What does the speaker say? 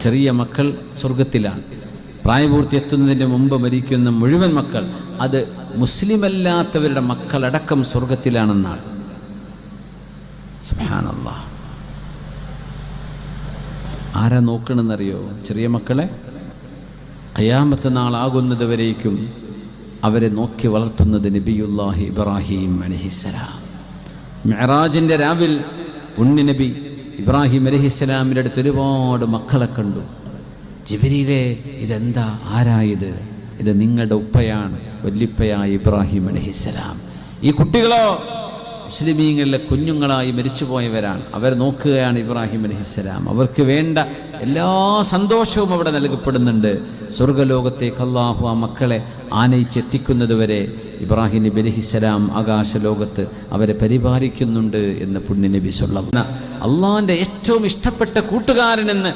ചെറിയ മക്കൾ സ്വർഗത്തിലാണ് പ്രായപൂർത്തി എത്തുന്നതിന് മുമ്പ് മരിക്കുന്ന മുഴുവൻ മക്കൾ അത് മുസ്ലിമല്ലാത്തവരുടെ മക്കളടക്കം സ്വർഗത്തിലാണെന്നാണ് ആരാ നോക്കണമെന്നറിയോ ചെറിയ മക്കളെ? ഖയാമത്ത് നാളാകുന്നത് വരേക്കും അവരെ നോക്കി വളർത്തുന്നത് നബിയുല്ലാഹി ഇബ്രാഹിം അലഹിസലാം മെഹറാജിന്റെ രാവിൽ ഉണ്ണി നബി ഇബ്രാഹിം അലഹിസ്സലാമിന്റെ അടുത്ത് ഒരുപാട് മക്കളെ കണ്ടു. ജിബിരിയിലെ ഇതെന്താ? ആരായത്? ഇത് നിങ്ങളുടെ ഉപ്പയാണ് വല്ലിപ്പയായ ഇബ്രാഹിം അലഹിസ്സലാം. ഈ കുട്ടികളോ മുസ്ലിമീങ്ങളിലെ കുഞ്ഞുങ്ങളായി മരിച്ചുപോയവരാണ്. അവർ നോക്കുകയാണ് ഇബ്രാഹിം അലഹിസ്സലാം അവർക്ക് വേണ്ട എല്ലാ സന്തോഷവും അവിടെ നൽകപ്പെടുന്നുണ്ട്. സ്വർഗലോകത്തേക്ക് അള്ളാഹു ആ മക്കളെ ആനയിച്ചെത്തിക്കുന്നതുവരെ ഇബ്രാഹിം നബി അലഹിസ്സലാം ആകാശ ലോകത്ത് അവരെ പരിപാലിക്കുന്നുണ്ട് എന്ന് പുണ്യ നബി സൊള്ള അള്ളാഹിന്റെ ഏറ്റവും ഇഷ്ടപ്പെട്ട കൂട്ടുകാരനെന്ന്